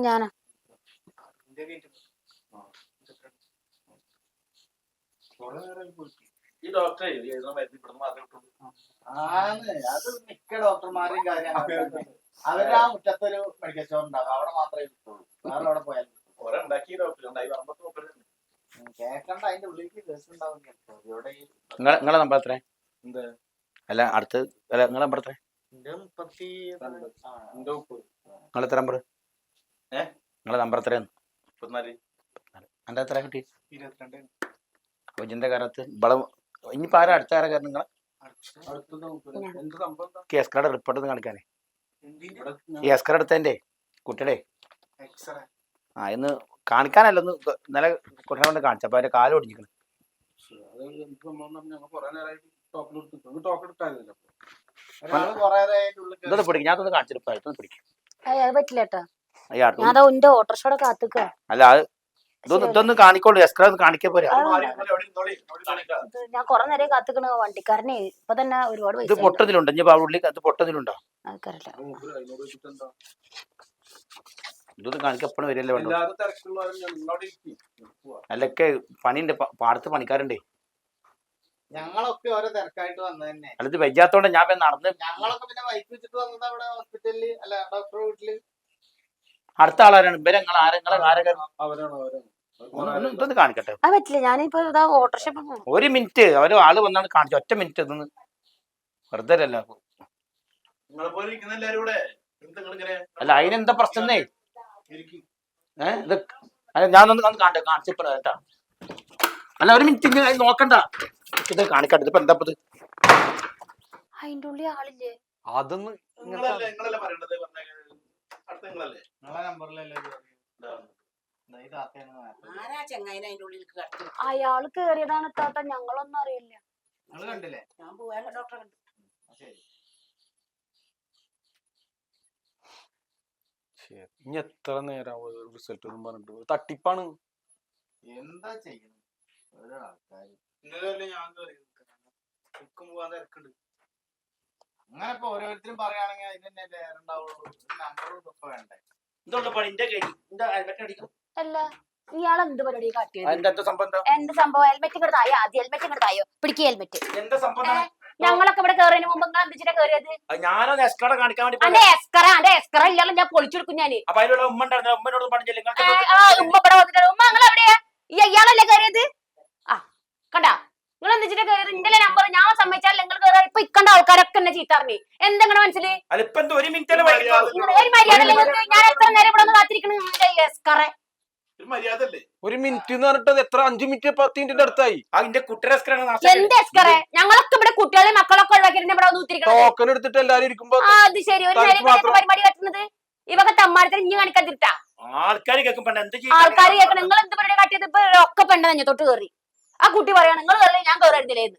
ഞാനാ. ഈ ഡോക്ടറെ എഴുതുന്ന മരുന്ന് ഇവിടുന്ന് മാത്രമേ കിട്ടുള്ളൂ ആണ്. അത് മിക്ക ഡോക്ടർമാരെയും കാര്യമാണ് ആ മുറ്റത്തൊരു മെഡിക്കൽ സ്റ്റോർ ഉണ്ടാവും. അവിടെ മാത്രമേ കിട്ടുള്ളൂ. വേറെ അവിടെ പോയാലും കിട്ടും. കുറെ ഉണ്ടാക്കി ഡോക്ടർ ഉണ്ടായി പറമ്പത്ത് കേക്കണ്ട. അതിന്റെ ഉള്ളിലേക്ക് കേസ് ഉണ്ടാവും. ചിലപ്പോ. നിങ്ങളെ നിങ്ങളെ നമ്പർ എത്ര എന്താ? അല്ല അടുത്ത് അല്ല നിങ്ങളെ നമ്പർ എത്ര നിങ്ങളെ എത്ര നമ്പർ? നിങ്ങളെ നമ്പർ എത്രയാണ് എന്റെ എത്ര കിട്ടി അപ്പോൾ കാലത്ത് ഇവിടെ ഇനിയിപ്പോ ആരാ അടുത്ത ആരാ കാരണം നിങ്ങളെ? കേസ് കാർഡ് റിപ്പോർട്ട് കാണിക്കാനേ. എസ് കാർഡ് എടുത്തതിന്റെ കുട്ടിയുടെ. ആ ഇന്ന് കാണിക്കാനല്ല ഒന്ന് ഇന്നലെ കുട്ടികളെ കൊണ്ട് കാണിച്ചപ്പോ അവരെ കാലം ഒടിഞ്ഞിരിക്കണം ഇതൊന്ന് പിടിക്കും. ഞാൻ ഒന്ന് കാണിച്ചിട്ട് അടുത്തൊന്ന് പിടിക്കും. ഏയ് അത് പറ്റില്ല കേട്ടോ. ഞാൻ അതാ എന്റെ ഓട്ടോറിക്ഷയുടെ കാത്തുക്ക. അല്ല അത് ഇതൊന്ന് ഇതൊന്ന് കാണിക്കോളൂ. ഒന്ന് കാണിക്കാൻ പോരാ. ഞാൻ കൊറേ നേരം കാത്തുക്കണ. വണ്ടിക്കാരനെ ഇപ്പൊ തന്നെ ഒരുപാട് ഇത് പൊട്ടതിലുണ്ടോ ഇനി അത് പൊട്ടതിലുണ്ടോ ആൾക്കാരല്ല. ഇതൊന്ന് കാണിക്കാൻ എപ്പോഴും വരില്ലേ വേണ്ടോ. അല്ലൊക്കെ പണിയുണ്ട്. പാടത്ത് പണിക്കാരുണ്ടേ. ഞങ്ങളൊക്കെ ഓരോ തിരക്കായിട്ട് വന്നതന്നെ തന്നെ. അല്ല വെജാത്തോണ്ട് ഞാൻ പിന്നെ നടന്ന് ഞങ്ങളൊക്കെ പിന്നെ ബൈക്ക് വെച്ചിട്ട് വന്നത് അവിടെ ഹോസ്പിറ്റലിൽ അല്ല ഡോക്ടർ വീട്ടിൽ. അടുത്ത ആളാരാണ്? ഇവരെ നിങ്ങൾ ആരെ? നിങ്ങളെ അവരാണ് ഇതൊന്ന് കാണിക്കട്ടെ? അത് പറ്റില്ല ഞാനിപ്പോ ഇതാ ഓട്ടോറിക്ഷ ഒരു മിനിറ്റ് അവർ ആൾ വന്നാണ് കാണിച്ചു ഒറ്റ മിനിറ്റ് ഇതൊന്ന് വെറുതെ അല്ല അതിനെന്താ പ്രശ്നം ഇരിക്കും. ഏഹ് ഇത് അല്ല ഞാനൊന്ന് കാണിച്ചപ്പോ കേട്ടാ. അല്ല ഒരു മിനിറ്റ് നോക്കണ്ട. ഇത് കാണിക്കട്ടെ ഇതിപ്പോ എന്താ ഇത് അതിന്റെ ഉള്ളിൽ ആളില്ലേ? അതൊന്ന് നിങ്ങളല്ലേ നിങ്ങളല്ലേ പറയേണ്ടത്? പറഞ്ഞ അടുത്ത നിങ്ങളല്ലേ? നിങ്ങളെ നമ്പറിലല്ലേ ഇതാ. ഈ താത്തയാണ് നേരത്തെ. ആരാ ചങ്ങായിനെ അതിന്റെ ഉള്ളിൽ കടത്തി അയാൾ കേറിയതാണ് താത്ത ഞങ്ങളൊന്നും അറിയില്ല. നിങ്ങൾ കണ്ടില്ലേ? ഞാൻ ഡോക്ടറെ കണ്ടു. ശരി. ഇനി എത്ര നേരം റിസൾട്ട് ഒന്നും പറഞ്ഞിട്ട്? തട്ടിപ്പാണ്. എന്താ ചെയ്യുന്നത് ഓരോ ആൾക്കാര് ഇന്നലെ ഞാൻ എനിക്കും പോകാൻ തിരക്കുണ്ട്. അങ്ങനെ ഇപ്പൊ ഓരോരുത്തരും പറയുകയാണെങ്കിൽ അതിന് തന്നെ ഉണ്ടാവുള്ളൂ. നമ്പറും ഇതൊക്കെ വേണ്ടേ? ഇതുള്ള പണി? എന്റെ കൈ എന്റെ ഹെൽമെറ്റ് അടിക്കും അല്ല ഇയാൾ എന്ത് പരിപാടി കാട്ടിയത്? അതിന്റെ എന്താ സംഭവം എന്ത് സംഭവം? ഹെൽമെറ്റ് ഇങ്ങോട്ട് തായോ? ആദ്യം ഹെൽമെറ്റ് ഇങ്ങോട്ട് തായോ? പിടിക്കുക ഹെൽമെറ്റ് എന്താ സംഭവം ഞങ്ങളൊക്കെ ഇവിടെ കേറിയതിന് മുമ്പ് നിങ്ങൾ ഞാനൊന്ന് കാണിക്കാൻ വേണ്ടി അന്റെ പോയതാ. എസ്കറ അന്റെ എസ്കറ ഇല്ലാതെ ഞാൻ പൊളിച്ചെടുക്കും ഞാൻ ഉമ്മ ഉമ്മ ഇവിടെ വന്നിട്ട് ഉമ്മ നിങ്ങൾ എവിടെയാ ഈ ഇയാളല്ലേ കയറിയത് കണ്ടാ? നിങ്ങൾ എന്തിച്ചിട്ടാ കയറിയത് ഇന്റെ നമ്പർ ഞാൻ സമ്മതിച്ചാൽ നിങ്ങൾ കയറി ഇപ്പൊ ഇക്കണ്ട ആൾക്കാരൊക്കെ എന്നെ ചീത്ത എന്തെങ്കിലും എന്തെങ്ങനെ മനസ്സിൽ? ഒരു മിനിറ്റ് ഒരു മര്യാദ. ഞാൻ എത്ര നേരം ഇവിടെ ഒന്ന് കാത്തിരിക്കണ? ഒരു മിനിറ്റ് എന്ന് പറഞ്ഞിട്ട് എത്ര? അഞ്ചു മിനിറ്റ് പത്ത് മിനിറ്റിന്റെ അടുത്തായി. അതിന്റെ എസ്കറ? ഞങ്ങളൊക്കെ ഇവിടെ കുട്ടികളെ മക്കളൊക്കെ കുത്തിരിക്കണത് ടോക്കൺ എടുത്തിട്ട് എല്ലാരും ഇരിക്കുമ്പോ അത് ശരി. ഒരു. പരിപാടി കട്ടുന്നത്? ഇവക്ക് തമ്മാരത്തിന് ഇഞ്ഞു കാണിക്കാതിരിട്ടാ. ആൾക്കാർ കേൾക്കുമ്പോ ആൾക്കാർ കേൾക്കണം. നിങ്ങൾ എന്ത് പരിപാടി കാട്ടിയത്? ഇപ്പൊ ഒക്കെ പെണ്ണ് തന്നെ തൊട്ട് കയറി ആ കുട്ടി പറയാണ് നിങ്ങൾ കയറി ഞാൻ കയറിയിരുന്നില്ലേന്ന്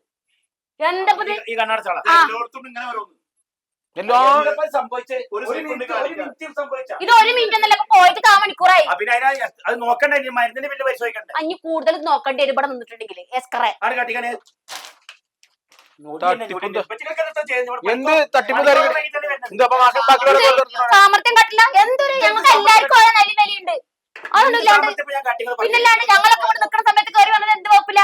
എന്താ ഇപ്പൊ ഇത്? ഒരു ഒരു മിനിറ്റ് ഒരു മിനിറ്റ് സംഭവിച്ച? ഇത് ഒരു മിനിറ്റ് എന്നല്ല പോയിട്ട് കാ മണിക്കൂറായി. അഞ്ഞു കൂടുതൽ നോക്കേണ്ടി വരും. ഇവിടെ നിന്നിട്ടുണ്ടെങ്കിൽ എസ്കറെ. എന്ത് തട്ടിപ്പ്? സാമർത്ഥ്യം കട്ടില്ല. എന്തൊരു ഞങ്ങൾക്ക് എല്ലാവർക്കും ഓരോ നല്ല വിലയുണ്ട്. അതൊന്നും ഇല്ലാണ്ട് പിന്നല്ലാണ്ട് ഞങ്ങളൊക്കെ ഇവിടെ നിൽക്കുന്ന സമയത്ത് കയറി വന്നത് എന്ത് വകുപ്പില്ല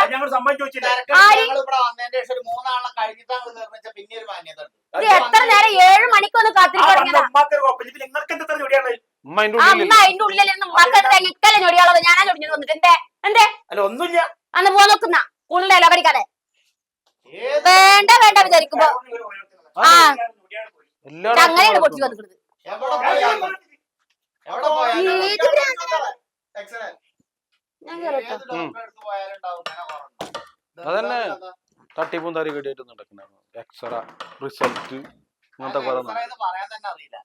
ഇത് എത്ര നേരം ഏഴ് മണിക്കൊന്ന് ഒന്ന് അമ്മ അതിന്റെ ഞൊടിയാളത് ഞാനാ ഞൊടിഞ്ഞത് വന്നിട്ട്. എന്തേ? എന്തേ? അന്ന് പോവാൻ നോക്കുന്ന. കൂടുതൽ ഇലപടിക്കാതെ വേണ്ട വേണ്ട വിചാരിക്കുമ്പോ. ആ. അങ്ങനെയാണ് പൊട്ടി വന്നിട്ട് അതന്നെ തട്ടിപ്പും തരി കെട്ടിയിട്ട് നടക്കുന്നത് എക്സറ റിസൾട്ട് അങ്ങനത്തെ പറയാൻ തന്നെ അറിയില്ല.